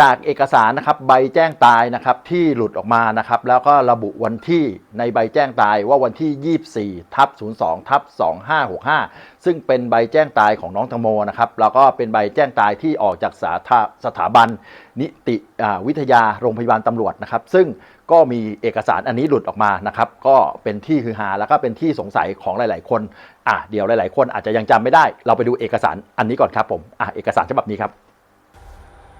จากเอกสารนะครับใบแจ้งตายนะครับที่หลุดออกมานะครับแล้วก็ระบุวันที่ในใบแจ้งตายว่าวันที่ 24ทับ02ทับ2565 ซึ่งเป็นใบแจ้งตายของน้องตังโมนะครับแล้วก็เป็นใบแจ้งตายที่ออกจากสาาสถาบัน นิติวิทยาโรงพยาบาลตำรวจนะครับ ซึ่งก็มีเอกสารอันนี้หลุดออกมานะครับก็เป็นที่ฮือฮาแล้วก็เป็นที่สงสัยของหลาย ๆ คนอะเดี๋ยวหลาย ๆ คนอาจจะยังจำไม่ได้ เราไปดูเอกสารอันนี้ก่อนครับผมอะเอกสารฉบับนี้ครับ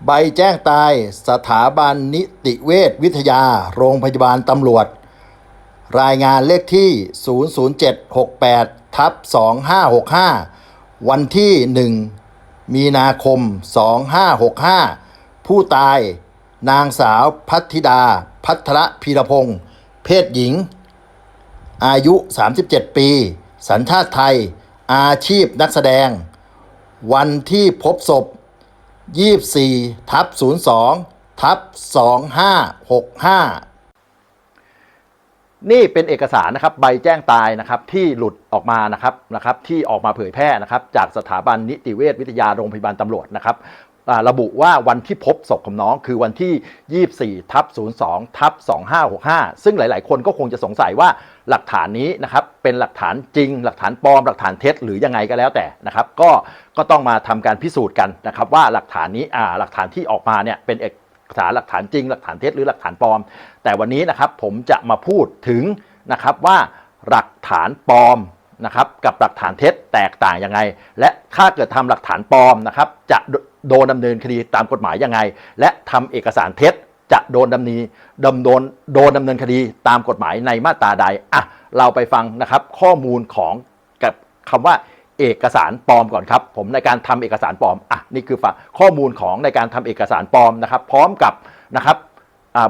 ใบแจ้งตายสถาบันนิติเวชวิทยา โรงพยาบาลตำรวจ รายงานเลขที่ 00768ทับ2565 วันที่ 1 มีนาคม 2565 ผู้ตาย นางสาวพัทธิดา พัทรพีรพงศ์เพศหญิง อายุ 37 ปี สัญชาติไทย อาชีพนักแสดง วันที่พบศพ 24ทับ02ทับ2565 นี่เป็นเอกสารนะครับใบแจ้งตายนะครับที่หลุดออกมานะครับนะครับที่ออกมาเผยแพร่นะครับจากสถาบันนิติเวชวิทยาโรงพยาบาลตำรวจนะครับ ระบุว่าวันที่พบศพของน้องคือวันที่ 24ทับ02ทับ2565 ซึ่งหลาย ๆ คนก็คงจะสงสัยว่าหลักฐานนี้นะครับเป็นหลักฐานจริง หลักฐานปลอม หลักฐานเท็จหรือยังไงก็แล้วแต่นะครับ ก็ก็ต้องมาทำการพิสูจน์กันนะครับ ว่าหลักฐานนี้อ่าหลักฐานที่ออกมาเนี่ยเป็นเอกสารหลักฐานจริง หลักฐานเท็จหรือหลักฐานปลอม แต่วันนี้นะครับผมจะมาพูดถึงนะครับว่าหลักฐานปลอมนะครับกับหลักฐานเท็จแตกต่างยังไง และถ้าเกิดทำหลักฐานปลอมนะครับจะ โดนดำเนินคดีตามกฎหมายยังไง และทำเอกสารเท็จจะโดนดำเนินดำโดนโดนดำเนินคดีตามกฎหมายในมาตราใดอะเราไปฟังนะครับข้อมูลของกับคำว่าเอกสารปลอมก่อนครับ ผมในการทำเอกสารปลอมอะนี่คือฝั่งข้อมูลของในการทำเอกสารปลอมนะครับ พร้อมกับนะครับ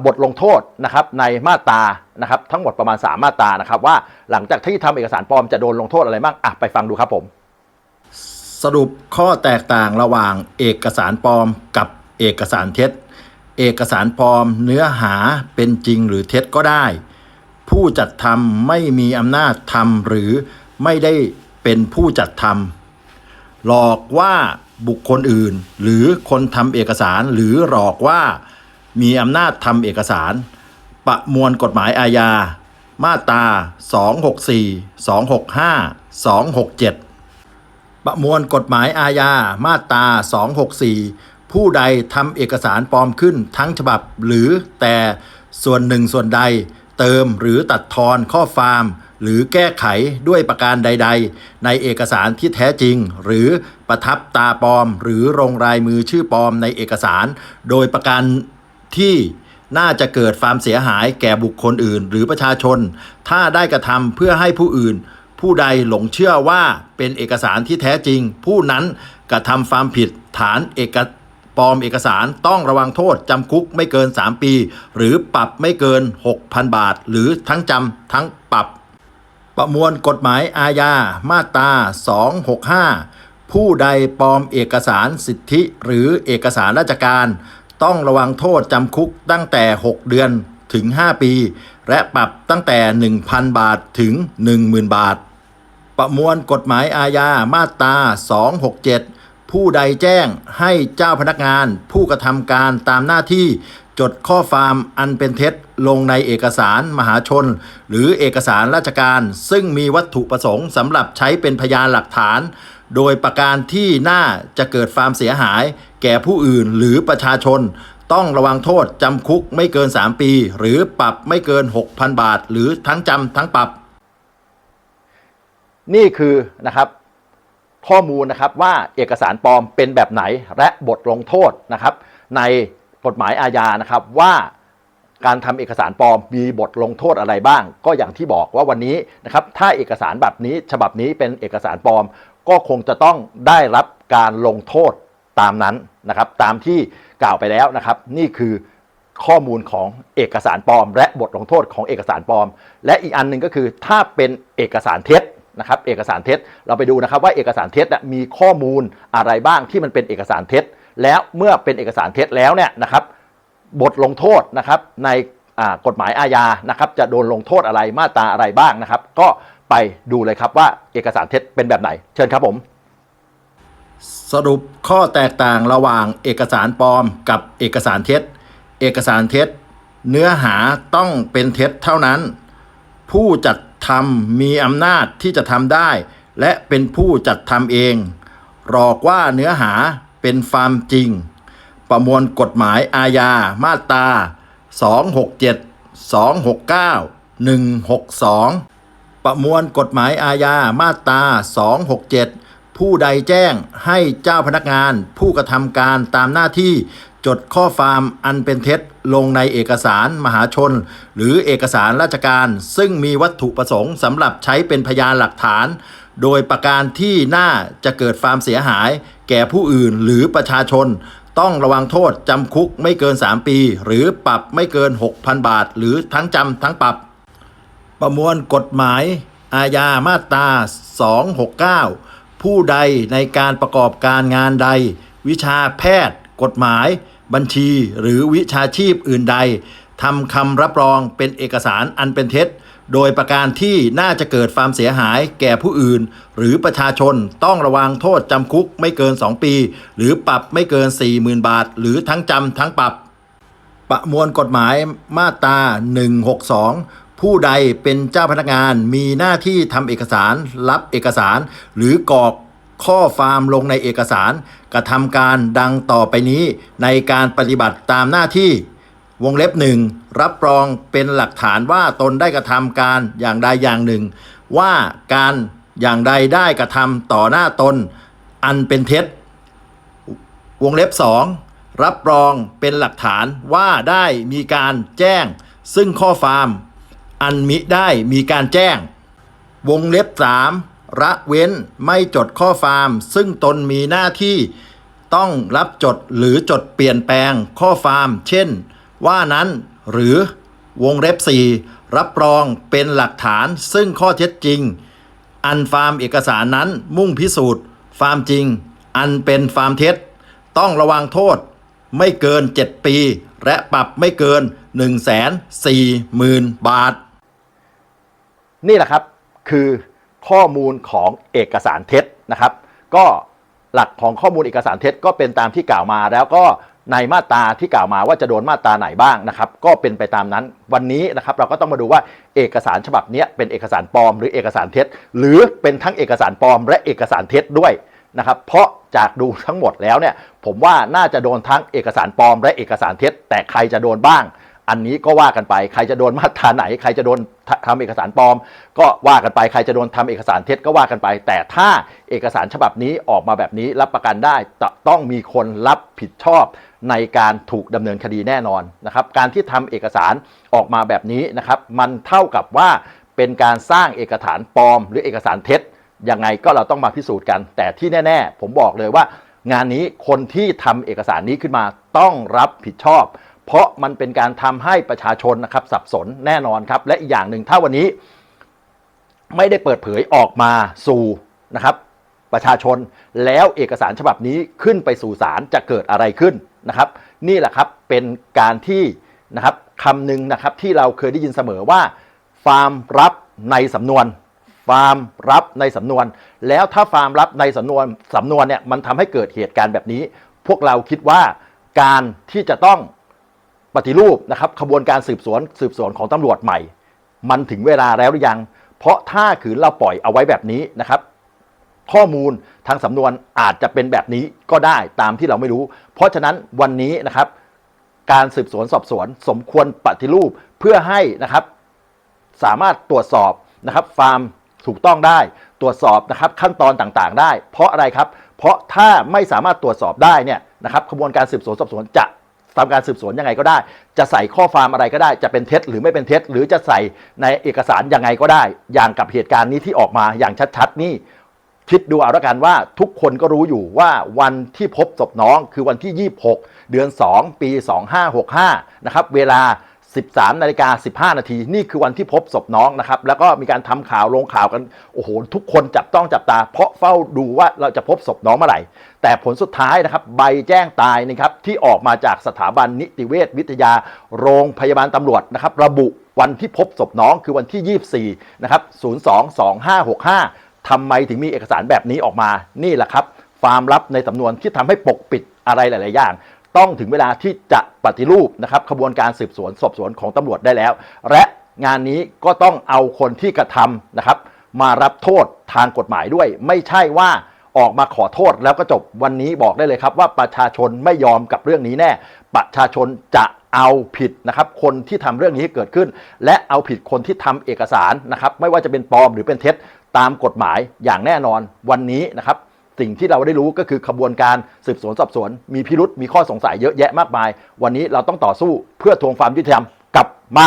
บทลงโทษนะครับในมาตรานะครับ ทั้งหมดประมาณ 3 มาตรานะครับ ว่าหลังจากที่ทำเอกสารปลอมจะโดนลงโทษอะไรบ้างอะไปฟังดูครับผม สรุปข้อแตกต่างระหว่างเอกสารปลอมกับเอกสารเท็จ เอกสารปลอมเนื้อหาเป็นจริงหรือเท็จก็ได้ ผู้จัดทำไม่มีอำนาจทำหรือไม่ได้เป็นผู้จัดทำหลอกว่าบุคคลอื่น หรือคนทำเอกสารหรือหลอกว่ามีอำนาจทำเอกสาร ประมวลกฎหมายอาญา มาตรา 264 265 267 ประมวลกฎหมายอาญา มาตรา 264 ผู้ใดทำเอกสารปลอมขึ้นทั้งฉบับหรือแต่ส่วนหนึ่งส่วนใด เติมหรือตัดทอนข้อความหรือแก้ไขด้วยประการใด ๆ ในเอกสารที่แท้จริง หรือประทับตาปลอม หรือลงลายมือชื่อปลอมในเอกสาร โดยประการที่น่าจะเกิดความเสียหายแก่บุคคลอื่น หรือประชาชน ถ้าได้กระทำเพื่อให้ผู้อื่น ผู้ใดหลงเชื่อว่าเป็นเอกสารที่แท้จริง ผู้นั้นกระทำความผิดฐานเอกปลอมเอกสารต้องระวังโทษจำคุกไม่เกิน 3 ปี หรือปรับไม่เกิน 6,000 บาท หรือทั้งจำทั้งปรับ ประมวลกฎหมายอาญามาตรา 265 ผู้ใดปลอมเอกสารสิทธิหรือเอกสารราชการ ต้องระวังโทษจำคุกตั้งแต่ 6 เดือนถึง 5 ปี และปรับตั้งแต่ 1,000 บาทถึง 10,000 บาท ประมวลกฎหมายอาญามาตรา 267 ผู้ใดแจ้งให้เจ้าพนักงาน ผู้กระทำการตามหน้าที่ จดข้อความอันเป็นเท็จลงในเอกสารมหาชน หรือเอกสารราชการ ซึ่งมีวัตถุประสงค์สำหรับใช้เป็นพยานหลักฐาน โดยประการที่น่าจะเกิดความเสียหาย แก่ผู้อื่นหรือประชาชนต้องระวังโทษจำคุกไม่เกิน 3 ปี หรือปรับไม่เกิน 6,000 บาท หรือทั้งจำทั้งปรับ นี่คือนะครับข้อมูลนะครับว่าเอกสารปลอมเป็นแบบไหนและบทลงโทษนะครับ ในกฎหมายอาญานะครับว่าการทำเอกสารปลอมมีบทลงโทษอะไรบ้าง ก็อย่างที่บอกว่าวันนี้นะครับถ้าเอกสารแบบนี้ฉบับนี้เป็นเอกสารปลอม ก็คงจะต้องได้รับการลงโทษตามนั้นนะครับตามที่กล่าวไปแล้วนะครับ นี่คือข้อมูลของเอกสารปลอม และบทลงโทษของเอกสารปลอม และอีกอันหนึ่งก็คือถ้าเป็นเอกสารเท็จ นะครับเอกสารเท็จเราไปดูนะครับว่าเอกสารเท็จน่ะมีข้อมูลอะไรบ้างที่มันเป็นเอกสารเท็จ แล้วเมื่อเป็นเอกสารเท็จแล้วเนี่ยนะครับบทลงโทษนะครับในกฎหมายอาญานะครับจะโดนลงโทษอะไรมาตราอะไรบ้างนะครับ ก็ไปดูเลยครับว่าเอกสารเท็จเป็นแบบไหน เชิญครับผม สรุปข้อแตกต่างระหว่างเอกสารปลอมกับเอกสารเท็จ เอกสารเท็จ เนื้อหาต้องเป็นเท็จเท่านั้น ผู้จัด ทำมีอำนาจที่จะทำได้ และเป็นผู้จัดทำเอง หลอกว่าเนื้อหาเป็นฟามจริง ประมวลกฎหมายอาญามาตรา 267 269 162 ประมวลกฎหมายอาญามาตรา 267 ผู้ใดแจ้งให้เจ้าพนักงานผู้กระทำการตามหน้าที่ จดข้อฟามอันเป็นเท็จลงในเอกสารมหาชน หรือเอกสารราชการ ซึ่งมีวัตถุประสงค์สำหรับใช้เป็นพยานหลักฐาน โดยประการที่น่าจะเกิดความเสียหาย แก่ผู้อื่นหรือประชาชน ต้องระวังโทษจำคุกไม่เกิน 3 ปี หรือปรับไม่เกิน 6,000 บาท หรือทั้งจำทั้งปรับ ประมวลกฎหมาย อาญามาตรา 269 ผู้ใดในการประกอบการงานใด วิชาแพทย์ กฎหมาย บัญชีหรือวิชาชีพอื่นใดทำคำรับรองเป็นเอกสารอันเป็นเท็จ โดยประการที่น่าจะเกิดความเสียหายแก่ผู้อื่น หรือประชาชนต้องระวังโทษจำคุกไม่เกิน 2 ปี หรือปรับไม่เกิน 40,000 บาท หรือทั้งจำทั้งปรับ ประมวลกฎหมายมาตรา 162ผู้ใดเป็นเจ้าพนักงานมีหน้าที่ทำเอกสาร รับเอกสาร หรือกรอก ข้อฟามลงในเอกสาร กระทำการดังต่อไปนี้ในการปฏิบัติตามหน้าที่ วงเล็บหนึ่งรับรองเป็นหลักฐานว่าตนได้กระทำการอย่างใดอย่างหนึ่ง ว่าการอย่างใดได้กระทำต่อหน้าตน อันเป็นเท็จ วงเล็บ2รับรองเป็นหลักฐานว่าได้มีการแจ้ง ซึ่งข้อฟาม อันมิได้มีการแจ้ง วงเล็บ3 ระเว้นไม่จดข้อฟาร์มซึ่งตนมีหน้าที่ต้องรับจดหรือจดเปลี่ยนแปลงข้อฟาร์มเช่น ว่านั้นหรือวงเล็บ4รับรองเป็นหลักฐานซึ่งข้อเท็จจริง อันฟาร์มเอกสารนั้นมุ่งพิสูจน์ฟาร์มจริง อันเป็นฟาร์มเท็จ ต้องระวังโทษไม่เกิน 7 ปี และปรับไม่เกิน 1 4 0 0 0 0 บาท นี่แหละครับคือ ข้อมูลของเอกสารเท็จนะครับ ก็หลักของข้อมูลเอกสารเท็จก็เป็นตามที่กล่าวมา แล้วก็ในมาตราที่กล่าวมาว่าจะโดนมาตราไหนบ้างนะครับ ก็เป็นไปตามนั้นวันนี้นะครับ เราก็ต้องมาดูว่าเอกสารฉบับนี้เป็นเอกสารปลอมหรือเอกสารเท็จ หรือเป็นทั้งเอกสารปลอม และเอกสารเท็จด้วยนะครับ เพราะจากดูทั้งหมดแล้วเนี่ยผมว่าน่าจะโดนทั้งเอกสารปลอม และเอกสารเท็จ แต่ใครจะโดนบ้าง อันนี้ก็ว่ากันไป ใครจะโดนมาตราไหน ใครจะโดนทำเอกสารปลอม ก็ว่ากันไป ใครจะโดนทำเอกสารเท็จก็ว่ากันไป แต่ถ้าเอกสารฉบับนี้ออกมาแบบนี้รับประกันได้จะต้องมีคนรับผิดชอบในการถูกดำเนินคดีแน่นอนนะครับ การที่ทำเอกสารออกมาแบบนี้นะครับ มันเท่ากับว่าเป็นการสร้างเอกสารปลอม หรือเอกสารเท็จยังไงก็เราต้องมาพิสูจน์กัน แต่ที่แน่ ๆ ผมบอกเลยว่า งานนี้คนที่ทำเอกสารนี้ขึ้นมาต้องรับผิดชอบ เพราะมันเป็นการทำให้ประชาชนนะครับสับสนแน่นอนครับ และอีกอย่างหนึ่งถ้าวันนี้ ไม่ได้เปิดเผยออกมาสู่นะครับ ประชาชนแล้วเอกสารฉบับนี้ขึ้นไปสู่ศาลจะเกิดอะไรขึ้นนะครับ นี่แหละครับเป็นการที่นะครับคำหนึ่งนะครับที่เราเคยได้ยินเสมอว่าฟาร์มรับในสำนวนฟาร์มรับในสำนวน แล้วถ้าฟาร์มรับในสำนวนสำนวนเนี่ยมันทำให้เกิดเหตุการณ์แบบนี้ พวกเราคิดว่าการที่จะต้อง ปฏิรูปนะครับขบวนการสืบสวนสืบสวนของตำรวจใหม่ มันถึงเวลาแล้วหรือยัง เพราะถ้าขืนเราปล่อยเอาไว้แบบนี้นะครับ ข้อมูลทางสำนวนอาจจะเป็นแบบนี้ก็ได้ตามที่เราไม่รู้ เพราะฉะนั้นวันนี้นะครับ การสืบสวนสอบสวนสมควรปฏิรูปเพื่อให้นะครับ สามารถตรวจสอบนะครับฟาร์มถูกต้องได้ตรวจสอบนะครับขั้นตอนต่างๆ ได้ เพราะอะไรครับ เพราะถ้าไม่สามารถตรวจสอบได้เนี่ยนะครับขบวนการสืบสวนสอบสวนจะ ทำการสืบสวนยังไงก็ได้ จะใส่ข้อความอะไรก็ได้จะเป็นเท็จหรือไม่เป็นเท็จ หรือจะใส่ในเอกสารยังไงก็ได้ อย่างกับเหตุการณ์นี้ที่ออกมาอย่างชัดๆนี่คิดดูเอาละกันว่าทุกคนก็รู้อยู่ว่าวันที่พบศพน้องคือวันที่ 26 เดือน 2 ปี 2565 นะครับ เวลา 13นาฬิกา15 นาที นี่คือวันที่พบศพน้องนะครับ แล้วก็มีการทำข่าวลงข่าวกัน โอ้โห ทุกคนจับต้องจับตา เพราะเฝ้าดูว่าเราจะพบศพน้องเมื่อไหร่ แต่ผลสุดท้ายนะครับ ใบแจ้งตายนะครับ ที่ออกมาจากสถาบันนิติเวชวิทยา โรงพยาบาลตำรวจนะครับ ระบุวันที่พบศพน้องคือวันที่ 24 นะครับ 022565ทำไมถึงมีเอกสารแบบนี้ออกมา นี่แหละครับ ความลับในสำนวนที่ทำให้ปกปิดอะไรหลาย ๆ อย่าง ต้องถึงเวลาที่จะปฏิรูปนะครับขบวนการสืบสวนสอบสวนของตำรวจได้แล้ว และงานนี้ก็ต้องเอาคนที่กระทำนะครับ มารับโทษทางกฎหมายด้วย ไม่ใช่ว่าออกมาขอโทษแล้วก็จบวันนี้บอกได้เลยครับ ว่าประชาชนไม่ยอมกับเรื่องนี้แน่ ประชาชนจะเอาผิดนะครับ คนที่ทำเรื่องนี้ให้เกิดขึ้น และเอาผิดคนที่ทำเอกสารนะครับ ไม่ว่าจะเป็นปลอมหรือเป็นเท็จตามกฎหมายอย่างแน่นอนวันนี้นะครับ สิ่งที่เราได้รู้ก็คือขบวนการสืบสวนสอบสวน มีพิรุษมีข้อสงสัยเยอะแยะมากมาย วันนี้เราต้องต่อสู้เพื่อทวงความยุติธรรมกลับมา